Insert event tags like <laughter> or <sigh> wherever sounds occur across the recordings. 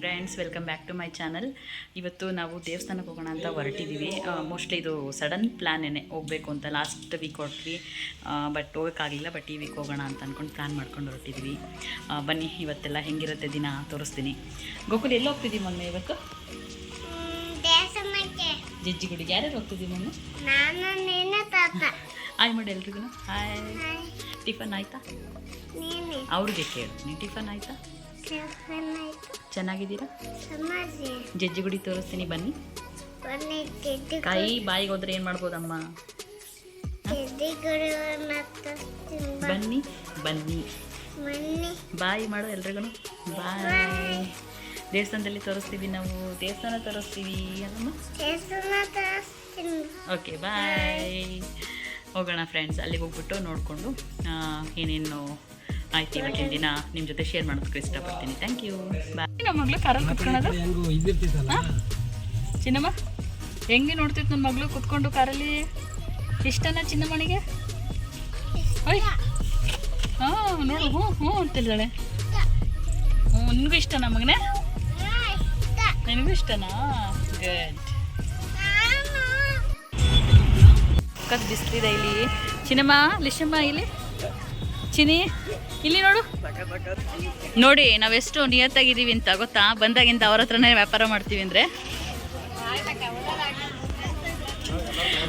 Friends welcome back to my channel ಇವತ್ತು ನಾವು ದೇವಸ್ಥಾನಕ್ಕೆ ಹೋಗೋಣ ಅಂತ ಹೊರಟಿದ್ದೀವಿ. ಮೋಸ್ಟ್ಲಿ ಇದು ಸಡನ್ ಪ್ಲ್ಯಾನೇನೆ ಹೋಗಬೇಕು ಅಂತ ಲಾಸ್ಟ್ ವೀಕ್ ಹೊರಟ್ವಿ. ಬಟ್ ಹೋಗೋಕ್ಕಾಗಲಿಲ್ಲ ಬಟ್ ಈ ವೀಕ್ ಹೋಗೋಣ ಅಂತ ಅಂದ್ಕೊಂಡು ಪ್ಲ್ಯಾನ್ ಮಾಡ್ಕೊಂಡು ಹೊರಟಿದ್ದೀವಿ. ಬನ್ನಿ ಇವತ್ತೆಲ್ಲ ಹೆಂಗಿರುತ್ತೆ ದಿನ ತೋರಿಸ್ತೀನಿ. ಗೋಕುಲ್ ಎಲ್ಲಿ ಹೋಗ್ತಿದ್ದೀವಿ ಮೊನ್ನೆ ಇವತ್ತು? ದೇವಸ್ಥಾನಕ್ಕೆ. ಜಜ್ಜಿಗುಡಿಗೆ. ಯಾರ್ಯಾರು ಹೋಗ್ತಿದ್ದೀವಿ ಮೊನ್ನೆ? ಹಾಯ್ ಮಾಡಿ ಎಲ್ರಿಗೂ ಹಾಯ್ ಟಿಫನ್ ಆಯಿತಾ? ಅವ್ರಿಗೆ ಕೇಳು. ನೀನು ಟಿಫನ್ ಆಯಿತಾ? ಚೆನ್ನಾಗಿದ್ದೀರಾ? ಜಜ್ಜಿಗುಡಿ ತೋರಿಸ್ತೀನಿ ಬನ್ನಿ. ಕೈ ಬಾಯಿಗೆ ಹೋದ್ರೆ ಏನು ಮಾಡ್ಬೋದಮ್ಮ? ಬನ್ನಿ ಬನ್ನಿ. ಬಾಯಿ ಮಾಡು ಎಲ್ರಿಗೂ ಬಾಯ್. ದೇವಸ್ಥಾನದಲ್ಲಿ ತೋರಿಸ್ತೀವಿ ನಾವು. ದೇವಸ್ಥಾನ ತೋರಿಸ್ತೀವಿ ಅಲ್ಲಮ್ಮ? Okay bye. ಹೋಗೋಣ ಫ್ರೆಂಡ್ಸ್ ಅಲ್ಲಿಗೆ ಹೋಗ್ಬಿಟ್ಟು ನೋಡಿಕೊಂಡು ಏನೇನು ಆಯ್ತು ಇವತ್ತಿನ ದಿನ ನಿಮ್ಮ ಜೊತೆ ಶೇರ್ ಮಾಡೋದಕ್ಕೆ ಇಷ್ಟಪಡ್ತೀನಿ. ಥ್ಯಾಂಕ್ ಯು ಬಾಯ್ ನಮ್ಮ ಮಗಳು ಕಾರಲ್ಲಿ ಕುತ್ಕೊಳ್ಳೋದು ಚಿನ್ನಮ್ಮ ಹೆಂಗೆ ನೋಡ್ತಿತ್ತು ನನ್ನ ಮಗಳು ಕುತ್ಕೊಂಡು ಕಾರಲ್ಲಿ? ಇಷ್ಟನಾ ಚಿನ್ನಮ್ಮನಿಗೆ? ಓಯ್. ಹಾಂ ನೋಡು ಹ್ಞೂ ಹ್ಞೂ ಅಂತಿದ್ದಾಳೆ. ಹ್ಞೂ ನಿನಗೂ ಇಷ್ಟನಾ ಮಗನೇ? ನಿನಗೂ ಇಷ್ಟನಾ? ಗುಡ್ ಕತ್ ಬಿಸ್ಲಿದೆ ಇಲ್ಲಿ. ಚಿನ್ನಮ್ಮ ಲಿಶಮ್ಮ ಇಲ್ಲಿ? ಚಿನಿ ಇಲ್ಲಿ ನೋಡು. ನೋಡಿ, ನಾವೆಷ್ಟು ನಿಯತ್ತಾಗಿದ್ದೀವಿ ಅಂತ, ಗೊತ್ತಾ? ಬಂದಾಗಿಂದ ಅವ್ರ ಹತ್ರನೇ ವ್ಯಾಪಾರ ಮಾಡ್ತೀವಿ ಅಂದರೆ.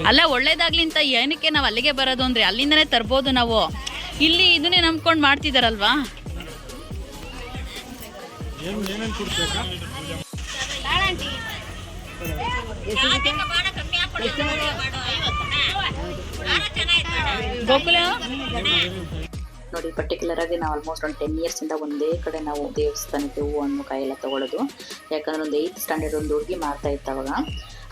ಅಲ್ಲ, ಒಳ್ಳೇದಾಗ್ಲಿ ಅಂತ ಏನಕ್ಕೆ ನಾವು ಅಲ್ಲಿಗೆ ಬರೋದು ಅಂದರೆ, ಅಲ್ಲಿಂದನೇ ತರ್ಬೋದು ನಾವು. ಇಲ್ಲಿ ಇದನ್ನೇ ನಂಬ್ಕೊಂಡು ಮಾಡ್ತಿದ್ದಾರಲ್ವಾ ಗೋಕುಲ? ನೋಡಿ ಪರ್ಟಿಕ್ಯುಲರ್ ಆಗಿ ನಾವು ಆಲ್ಮೋಸ್ಟ್ ಒಂದು ಟೆನ್ ಇಯರ್ಸಿಂದ ಒಂದೇ ಕಡೆ ನಾವು ದೇವಸ್ಥಾನಕ್ಕೆ ಹೂವು, ಹಣ್ಣು ಕಾಯಿ ಎಲ್ಲ ತೊಗೊಳೋದು. ಯಾಕಂದ್ರೆ ಒಂದು ಏಯ್ತ್ ಸ್ಟ್ಯಾಂಡರ್ಡ್ ಒಂದು ಹುಡುಗಿ ಮಾರ್ತಾ ಇತ್ತು ಅವಾಗ.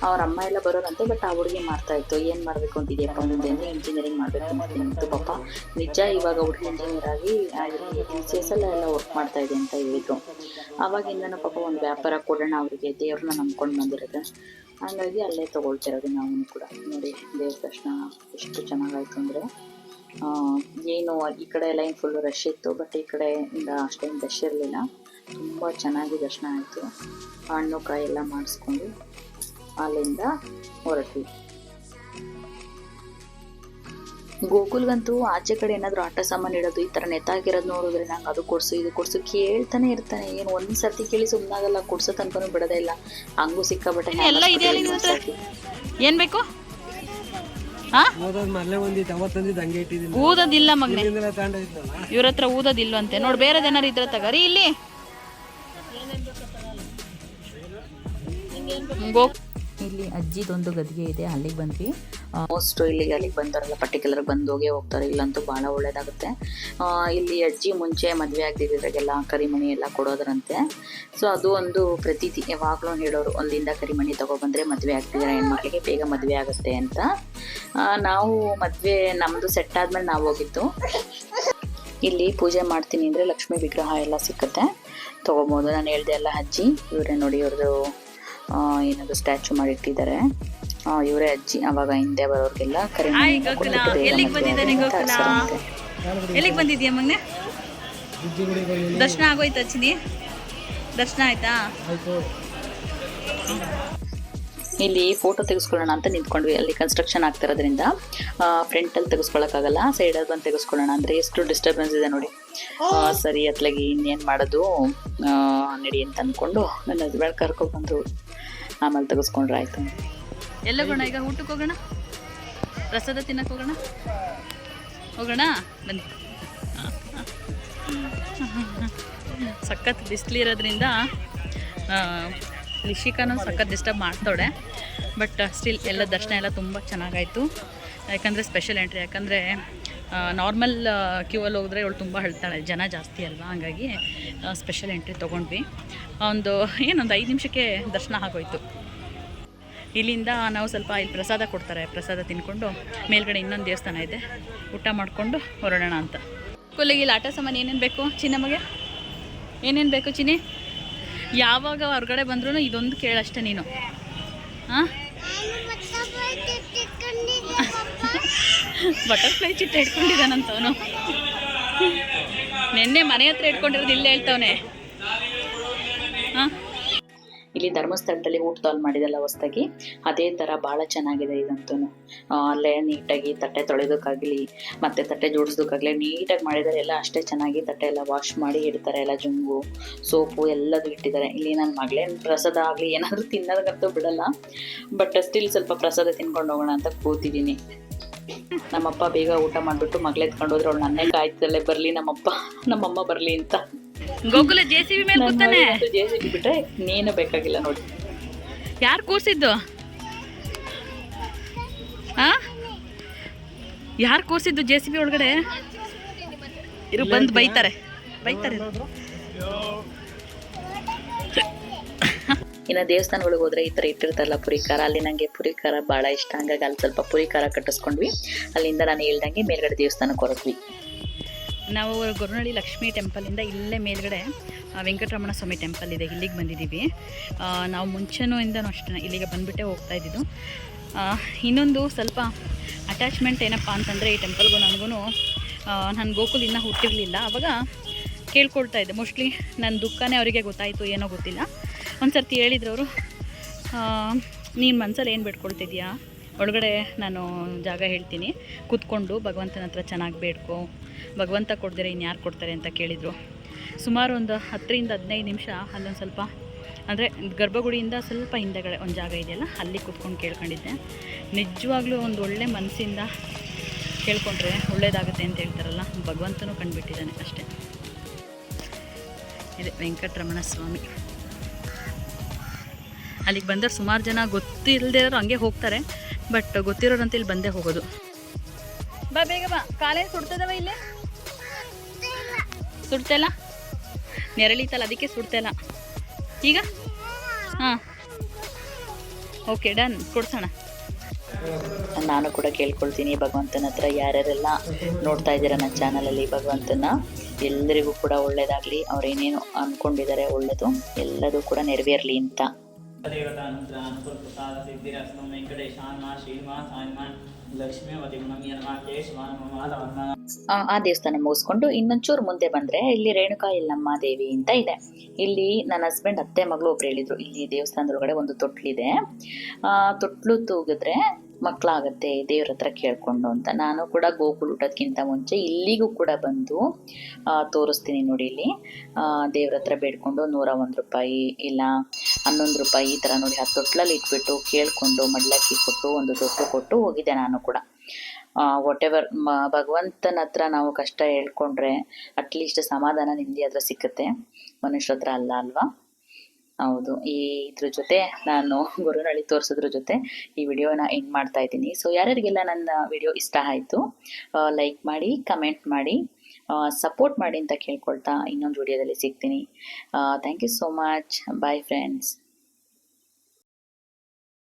ಅವ್ರ ಅಮ್ಮ ಎಲ್ಲ ಬರೋರಂತೆ ಬಟ್ ಆ ಹುಡುಗಿ ಮಾಡ್ತಾ ಇತ್ತು. ಏನು ಮಾಡಬೇಕು ಅಂತಿದ್ಯಪ್ಪ ಮುಂದೆ? ಇಂಜಿನಿಯರಿಂಗ್ ಮಾಡಬೇಕು ಅಂತ ಪಾಪ. ನಿಜ ಇವಾಗ ಹುಡುಗಿ ಇಂಜಿನಿಯರ್ ಆಗಿ ಟಿ ಸಿ ಎಸ್ ಎಲ್ಲ ಎಲ್ಲ ವರ್ಕ್ ಮಾಡ್ತಾ ಇದೆ ಅಂತ ಹೇಳಿದ್ರು. ಅವಾಗಿಂದ ಪಾಪ ಒಂದು ವ್ಯಾಪಾರ ಕೊಡೋಣ ಅವರಿಗೆ, ದೇವ್ರನ್ನ ನಂಬ್ಕೊಂಡು ಬಂದಿರೋದು. ಹಾಗಾಗಿ ಅಲ್ಲೇ ತಗೊಳ್ತಿರೋದು ನಾವು ಕೂಡ. ನೋಡಿ, ದೇವ್ರ ದರ್ಶನ ಎಷ್ಟು ಚೆನ್ನಾಗಾಯ್ತು ಅಂದರೆ. ಏನು ಈ ಕಡೆ ಎಲ್ಲ ಏನು ಫುಲ್ ರಶ್ ಇತ್ತು ಬಟ್ ಈ ಕಡೆಯಿಂದ ಅಷ್ಟೇನು ರಶ್ ಇರಲಿಲ್ಲ. ತುಂಬ ಚೆನ್ನಾಗಿ ದರ್ಶನ ಆಯಿತು. ಹಣ್ಣು ಕಾಯಿ ಎಲ್ಲ ಮಾಡಿಸ್ಕೊಂಡು ಅಲ್ಲಿಂದ ಹೊರಟ್ವಿ. ಗೋಕುಲ್ಗಂತೂ ಆಚೆ ಕಡೆ ಏನಾದರೂ ಆಟ ಸಾಮಾನು ಇಡೋದು ಈ ಥರ ನೆತ್ತಾಗಿರೋದು ನೋಡಿದ್ರೆ ನಂಗೆ ಅದು ಕೊಡಿಸು ಇದು ಕೊಡಿಸು ಕೇಳ್ತಾನೆ ಇರ್ತಾನೆ. ಏನು ಒಂದು ಸರ್ತಿ ಕೇಳಿ ಸುಮ್ಮನಾಗಲ್ಲ ಕೊಡ್ಸೋ ತನಕನೂ ಬಿಡೋದೇ ಇಲ್ಲ. ಹಂಗೂ ಸಿಕ್ಕಾಬಟ್ಟೆ ಏನು ಬೇಕು? ಊದೋದಿಲ್ಲ ಮಗನೇ. ಇವ್ರ ಹತ್ರ ಊದೋದಿಲ್ವಂತೆ. ನೋಡ್ ಬೇರೆದೇನಾರು ಇದ್ರ ತಗರಿ ಇಲ್ಲಿ. ಗೋ ಇಲ್ಲಿ ಅಜ್ಜಿದೊಂದು ಗದ್ಗೆ ಇದೆ ಅಲ್ಲಿಗೆ ಬಂದ್ವಿ. ಮೋಸ್ಟ್ ಇಲ್ಲಿಗೆ ಅಲ್ಲಿಗೆ ಬಂದಾರಲ್ಲ ಪರ್ಟಿಕ್ಯುಲರ್ ಬಂದು ಹೋಗೇ ಹೋಗ್ತಾರೆ, ಇಲ್ಲಂತೂ ಭಾಳ ಒಳ್ಳೇದಾಗುತ್ತೆ. ಇಲ್ಲಿ ಅಜ್ಜಿ ಮುಂಚೆ ಮದುವೆ ಆಗ್ದಿದ್ದಾಗೆಲ್ಲ ಕರಿಮಣಿ ಎಲ್ಲ ಕೊಡೋದ್ರಂತೆ. ಸೊ ಅದು ಒಂದು ಪ್ರತೀತಿ. ಯಾವಾಗಲೂ ಹೇಳೋರು ಒಂದಿಂದ ಕರಿಮಣಿ ತಗೊಬಂದ್ರೆ ಮದುವೆ ಆಗ್ತಿದ್ದಾರೆ ಹೆಣ್ಮಕ್ಳಿಗೆ, ಬೇಗ ಮದುವೆ ಆಗುತ್ತೆ ಅಂತ. ನಾವು ಮದುವೆ ನಮ್ಮದು ಸೆಟ್ ಆದ್ಮೇಲೆ ನಾವು ಹೋಗಿದ್ದು. ಇಲ್ಲಿ ಪೂಜೆ ಮಾಡ್ತೀನಿ ಅಂದರೆ ಲಕ್ಷ್ಮೀ ವಿಗ್ರಹ ಎಲ್ಲ ಸಿಕ್ಕುತ್ತೆ. ತೊಗೊಬೋದು. ನಾನು ಹೇಳ್ದೆ ಎಲ್ಲ ಅಜ್ಜಿ, ಇವರೇ ನೋಡಿ ಇವ್ರದ್ದು ಏನದು ಸ್ಟ್ಯಾಚು ಮಾಡಿಟ್ಟಿದ್ದಾರೆ. ಇವರೇ ಅಜ್ಜಿ ಅವಾಗ ಹಿಂದೆ ಬರೋರ್ಗೆಲ್ಲ ಕರೆ ಎಲ್ಲಿಗೆ ಬಂದಿದ್ದಾನೆ ಗೋಕುಲ? ಎಲ್ಲಿಗೆ ಬಂದಿದ್ಯಾ ಮಗ್ನೆ? ದರ್ಶನ ಆಗೋಯ್ತು ಅಚ್ಚಿನಿ ದರ್ಶನ ಆಯ್ತಾ? ಇಲ್ಲಿ ಫೋಟೋ ತೆಗೆಸ್ಕೊಳ್ಳೋಣ ಅಂತ ನಿಂತ್ಕೊಂಡ್ವಿ. ಅಲ್ಲಿ ಕನ್ಸ್ಟ್ರಕ್ಷನ್ ಆಗ್ತಿರೋದ್ರಿಂದ ಫ್ರಂಟಲ್ಲಿ ಸೈಡ್ ಸೈಡಲ್ಲಿ ಬಂದು ತೆಗೆಸ್ಕೊಳ್ಳೋಣ ಅಂದರೆ ಎಷ್ಟು ಡಿಸ್ಟರ್ಬೆನ್ಸ್ ಇದೆ ನೋಡಿ. ಸರಿ ಅತ್ಲಾಗಿ ಇನ್ನೇನು ಮಾಡೋದು? ನಡಿ ಅಂತ ಅಂದ್ಕೊಂಡು ನನ್ನ ಹಸ್ಬೆಂಡ್ ಕರ್ಕೊಂಡು ಬಂದರು. ಆಮೇಲೆ ತೆಗೆಸ್ಕೊಂಡ್ರೆ ಆಯಿತು. ಎಲ್ಲೋಗೋಣ ಈಗ ಊಟಕ್ಕೆ ಹೋಗೋಣ? ಪ್ರಸಾದ ತಿನ್ನಕ್ಕೆ ಹೋಗೋಣ? ಹೋಗೋಣ? ಬನ್ನಿ. ಸಖತ್ ಬಿಸಿಲಿರೋದ್ರಿಂದ ಲಿಶಿಕಾನು ಸಖತ್ ಡಿಸ್ಟರ್ಬ್ ಮಾಡ್ತಾಳೆ ಬಟ್ ಸ್ಟಿಲ್ ಎಲ್ಲ ದರ್ಶನ ಎಲ್ಲ ತುಂಬ ಚೆನ್ನಾಗಾಯಿತು. ಯಾಕಂದರೆ ಸ್ಪೆಷಲ್ ಎಂಟ್ರಿ ಯಾಕಂದರೆ ನಾರ್ಮಲ್ ಕ್ಯೂವಲ್ಲಿ ಹೋದ್ರೆ ಇವಳು ತುಂಬ ಹೇಳ್ತಾಳೆ, ಜನ ಜಾಸ್ತಿ ಅಲ್ವಾ? ಹಾಗಾಗಿ ಸ್ಪೆಷಲ್ ಎಂಟ್ರಿ ತೊಗೊಂಡ್ವಿ. ಒಂದು ಏನೊಂದು ಐದು ನಿಮಿಷಕ್ಕೆ ದರ್ಶನ ಆಗೋಯ್ತು. ಇಲ್ಲಿಂದ ನಾವು ಸ್ವಲ್ಪ ಇಲ್ಲಿ ಪ್ರಸಾದ ಕೊಡ್ತಾರೆ, ಪ್ರಸಾದ ತಿನ್ಕೊಂಡು ಮೇಲ್ಗಡೆ ಇನ್ನೊಂದು ದೇವಸ್ಥಾನ ಇದೆ. ಊಟ ಮಾಡಿಕೊಂಡು ಹೊರಡೋಣ ಅಂತ. ಕೊಲ್ಲಿಗೆ ಇಲ್ಲಿ ಆಟ ಸಾಮಾನು ಏನೇನು ಬೇಕು ಚಿನ್ನಮ್ಮಗೆ ಏನೇನು ಬೇಕು ಚಿನ್ನಿ? ಯಾವಾಗ ಹೊರಗಡೆ ಬಂದ್ರೂ ಇದೊಂದು ಕೇಳಷ್ಟೇ ನೀನು. ಹಾಂ ಬಟರ್ಫ್ಲೈ ಚಿಟ್ಟ ಇಟ್ಕೊಂಡಿದ್ದಾನಂತವನು ನಿನ್ನೆ ಮನೆ ಹತ್ರ ಇಟ್ಕೊಂಡಿರೋದು ಇಲ್ಲೇ ಹೇಳ್ತವನೆ. ಹಾಂ ಇಲ್ಲಿ ಧರ್ಮಸ್ಥಳದಲ್ಲಿ ಊಟ ತಾಲ್ ಮಾಡಿದಲ್ಲ ಹೊಸ್ದಾಗಿ, ಅದೇ ಥರ ಭಾಳ ಚೆನ್ನಾಗಿದೆ ಇದಂತೂ ಅಲ್ಲೇ ನೀಟಾಗಿ ತಟ್ಟೆ ತೊಳೆಯೋದಕ್ಕಾಗಲಿ, ಮತ್ತು ತಟ್ಟೆ ಜೋಡಿಸೋದಕ್ಕಾಗಲಿ ನೀಟಾಗಿ ಮಾಡಿದ್ದಾರೆ. ಎಲ್ಲ ಅಷ್ಟೇ ಚೆನ್ನಾಗಿ ತಟ್ಟೆ ಎಲ್ಲ ವಾಶ್ ಮಾಡಿ ಇಡ್ತಾರೆ, ಎಲ್ಲ ಜುಂಗು, ಸೋಪು ಎಲ್ಲದೂ ಇಟ್ಟಿದ್ದಾರೆ. ಇಲ್ಲಿ ನನ್ನ ಮಗಳೇನು ಪ್ರಸಾದ ಆಗಲಿ ಏನಾದರೂ ತಿನ್ನೋದಕ್ಕಂತೂ ಬಿಡಲ್ಲ. ಬಟ್ ಸ್ಟಿಲ್ ಸ್ವಲ್ಪ ಪ್ರಸಾದ ತಿನ್ಕೊಂಡು ಹೋಗೋಣ ಅಂತ ಕೂತಿದ್ದೀನಿ. ನಮ್ಮಪ್ಪ ಬೇಗ ಊಟ ಮಾಡಿಬಿಟ್ಟು ಮಗಳೆತ್ಕೊಂಡು ಹೋದ್ರೆ ಅವಳು ನನ್ನೇ ಕಾಯ್ತಲ್ಲೇ ಬರಲಿ ನಮ್ಮಪ್ಪ, ನಮ್ಮಮ್ಮ ಬರಲಿ ಅಂತ. ಗೋಕುಲ ಜೆ ಸಿ ಬಿ ಮೇಲೆ ಕೂತಾನೆ? ಜೆ ಸಿ ಬಿ ಬಿಟ್ಟರೆ ಇನ್ನೇನು ಬೇಕಾಗಿಲ್ಲ ನೋಡಿ. ಯಾರು ಕೂರ್ಸಿದ್ದು ಹಾ ಯಾರು ಕೂರ್ಸಿದ್ದು ಜೆ ಸಿ ಬಿ ಒಳಗಡೆ? ಇರು ಬಂದು ಬೈತಾರೆ. ಬೈತಾರೆ. <laughs> ಇನ್ನು ದೇವಸ್ಥಾನಗಳಿಗೆ ಹೋದ್ರೆ ಈ ಥರ ಇಟ್ಟಿರ್ತಾರಲ್ಲ ಪುರಿ ಖಾರ ಅಲ್ಲಿ ನನಗೆ ಪುರಿ ಖಾರ ಭಾಳ ಇಷ್ಟ. ಹಂಗಾಗಿ ಅಲ್ಲಿ ಸ್ವಲ್ಪ ಪುರಿ ಖಾರ ಕಟ್ಟಿಸ್ಕೊಂಡ್ವಿ. ಅಲ್ಲಿಂದ ನಾನು ಹೇಳ್ದಂಗೆ ಮೇಲ್ಗಡೆ ದೇವಸ್ಥಾನಕ್ಕೆ ಹೊರಟ್ವಿ. ನಾವು ಗೊರನಹಳ್ಳಿ ಲಕ್ಷ್ಮೀ ಟೆಂಪಲಿಂದ ಇಲ್ಲೇ ಮೇಲ್ಗಡೆ ವೆಂಕಟರಮಣ ಸ್ವಾಮಿ ಟೆಂಪಲ್ ಇದೆ. ಇಲ್ಲಿಗೆ ಬಂದಿದ್ದೀವಿ. ನಾವು ಮುಂಚೆನೂ ಇಂದನೂ ಅಷ್ಟೇ ಇಲ್ಲಿಗೆ ಬಂದುಬಿಟ್ಟೆ ಹೋಗ್ತಾ ಇದ್ದಿದ್ದು. ಇನ್ನೊಂದು ಸ್ವಲ್ಪ ಅಟ್ಯಾಚ್ಮೆಂಟ್ ಏನಪ್ಪ ಅಂತಂದರೆ ಈ ಟೆಂಪಲ್ಗೂ ನನಗೂ ನಾನು ಗೋಕುಲ್ ಇನ್ನೂ ಹುಟ್ಟಿರಲಿಲ್ಲ. ಆವಾಗ ಕೇಳ್ಕೊಳ್ತಾ ಇದ್ದೆ. ಮೋಸ್ಟ್ಲಿ ನನ್ನ ದುಃಖನೇ ಅವರಿಗೆ ಗೊತ್ತಾಯಿತು, ಏನೋ ಗೊತ್ತಿಲ್ಲ. ಒಂದು ಸರ್ತಿ ಹೇಳಿದ್ರು ಅವರು ನೀನು ಮನಸ್ಸಲ್ಲಿ ಏನು ಬೇಡ್ಕೊಳ್ತಿದ್ಯಾ ಒಳಗಡೆ ನಾನು ಜಾಗ ಹೇಳ್ತೀನಿ. ಕೂತ್ಕೊಂಡು ಭಗವಂತನ ಹತ್ರ ಚೆನ್ನಾಗಿ ಬೇಡ್ಕೊ. ಭಗವಂತ ಕೊಡ್ದಿರ, ಇನ್ಯಾರು ಕೊಡ್ತಾರೆ ಅಂತ ಕೇಳಿದರು. ಸುಮಾರು ಒಂದು ಹತ್ತರಿಂದ ಹದಿನೈದು ನಿಮಿಷ, ಅಲ್ಲೊಂದು ಸ್ವಲ್ಪ, ಅಂದರೆ ಗರ್ಭಗುಡಿಯಿಂದ ಸ್ವಲ್ಪ ಹಿಂದೆಗಡೆ ಒಂದು ಜಾಗ ಇದೆಯಲ್ಲ, ಅಲ್ಲಿ ಕೂತ್ಕೊಂಡು ಕೇಳ್ಕೊಂಡಿದ್ದೆ. ನಿಜವಾಗ್ಲೂ ಒಂದು ಒಳ್ಳೆ ಮನಸ್ಸಿಂದ ಕೇಳ್ಕೊಂಡ್ರೆ ಒಳ್ಳೇದಾಗುತ್ತೆ ಅಂತ ಹೇಳ್ತಾರಲ್ಲ, ಭಗವಂತನೂ ಕಂಡುಬಿಟ್ಟಿದ್ದಾನೆ ಅಷ್ಟೇ. ಇದೆ ವೆಂಕಟರಮಣ ಸ್ವಾಮಿ. ಅಲ್ಲಿಗೆ ಬಂದರೆ ಸುಮಾರು ಜನ ಗೊತ್ತಿಲ್ಲದೆ ಇರೋರು ಹಂಗೆ ಹೋಗ್ತಾರೆ, ಬಟ್ ಗೊತ್ತಿರೋರಂತ ಇಲ್ಲಿ ಬಂದೇ ಹೋಗೋದು. ಬಾ ಬೇಗ ಬಾ. ಕಾಲೇ ಸುಡ್ತದವ ಇಲ್ಲಿ? ಸುಡ್ತಲ್ಲ? ನೆರಳಿತಲ್ಲ ಅದಕ್ಕೆ ಸುಡ್ತಲ್ಲ. ಈಗ? ಹಾಂ. ಓಕೆ ಡನ್ ಕೊಡ್ಸೋಣ. ನಾನು ಕೂಡ ಕೇಳ್ಕೊಳ್ತೀನಿ ಭಗವಂತನ ಹತ್ರ ಯಾರ್ಯಾರೆಲ್ಲ ನೋಡ್ತಾ ಇದ್ದೀರ ನನ್ನ ಚಾನಲಲ್ಲಿ ಭಗವಂತನ ಎಲ್ಲರಿಗೂ ಕೂಡ ಒಳ್ಳೇದಾಗಲಿ ಅವ್ರೇನೇನು ಅಂದ್ಕೊಂಡಿದ್ದಾರೆ ಒಳ್ಳೇದು ಎಲ್ಲದೂ ಕೂಡ ನೆರವೇರಲಿ ಅಂತ. ಅನುಕೂಲ ಪ್ರಸಾದ ಶಾನ್ಮಾ ಆ ದೇವಸ್ಥಾನ ಮುಗಿಸ್ಕೊಂಡು ಇನ್ನೊಂಚೂರು ಮುಂದೆ ಬಂದ್ರೆ ಇಲ್ಲಿ ರೇಣುಕಾ ಎಲ್ಲಮ್ಮ ದೇವಿ ಅಂತ ಇದೆ. ಇಲ್ಲಿ ನನ್ನ ಹಸ್ಬೆಂಡ್ ಅತ್ತೆ ಮಗಳು ಒಬ್ರು ಹೇಳಿದ್ರು ಇಲ್ಲಿ ದೇವಸ್ಥಾನದೊಳಗಡೆ ಒಂದು ತೊಟ್ಲಿದೆ. ಆ, ತೊಟ್ಲು ತೂಗಿದ್ರೆ ಮಕ್ಕಳಾಗತ್ತೆ ದೇವ್ರ ಹತ್ರ ಕೇಳ್ಕೊಂಡು ಅಂತ. ನಾನು ಕೂಡ ಗೋಕುಲ್ ಊಟಕ್ಕಿಂತ ಮುಂಚೆ ಇಲ್ಲಿಗೂ ಕೂಡ ಬಂದು ತೋರಿಸ್ತೀನಿ ನೋಡಿ ಇಲ್ಲಿ. ದೇವ್ರ ಹತ್ರ ಬೇಡ್ಕೊಂಡು ನೂರ ಒಂದು ರೂಪಾಯಿ ಇಲ್ಲ. ಹನ್ನೊಂದು ರೂಪಾಯಿ ಈ ಥರ ನೋಡಿ ಆ ತೊಟ್ಲಲ್ಲಿ ಇಟ್ಬಿಟ್ಟು ಕೇಳಿಕೊಂಡು ಮಡ್ಲಕ್ಕಿ ಕೊಟ್ಟು ಒಂದು ತೊಟ್ಟು ಕೊಟ್ಟು ಹೋಗಿದ್ದೆ ನಾನು ಕೂಡ. ವಾಟ್ ಎವರ್ ಭಗವಂತನ ಹತ್ರ ನಾವು ಕಷ್ಟ ಹೇಳ್ಕೊಂಡ್ರೆ ಅಟ್ಲೀಸ್ಟ್ ಸಮಾಧಾನ ನೆಮ್ಮದಿ ಹತ್ರ ಸಿಕ್ಕುತ್ತೆ. ಮನುಷ್ಯರ ಹತ್ರ ಅಲ್ಲ ಅಲ್ವಾ? ಹೌದು. ಈ ಇದ್ರ ಜೊತೆ ನಾನು ಗುರುನಳ್ಳಿ ತೋರಿಸೋದ್ರ ಜೊತೆ ಈ ವಿಡಿಯೋನ ಎಂಡ್ ಮಾಡ್ತಾ ಇದ್ದೀನಿ. ಸೊ ಯಾರ್ಯಾರಿಗೆಲ್ಲ ನನ್ನ ವಿಡಿಯೋ ಇಷ್ಟ ಆಯಿತು ಲೈಕ್ ಮಾಡಿ ಕಮೆಂಟ್ ಮಾಡಿ. ಸಪೋರ್ಟ್ ಮಾಡಿ ಅಂತ ಕೇಳ್ಕೊಳ್ತಾ ಇನ್ನೊಂದು ವಿಡಿಯೋದಲ್ಲಿ ಸಿಗ್ತೀನಿ. Thank you so much bye friends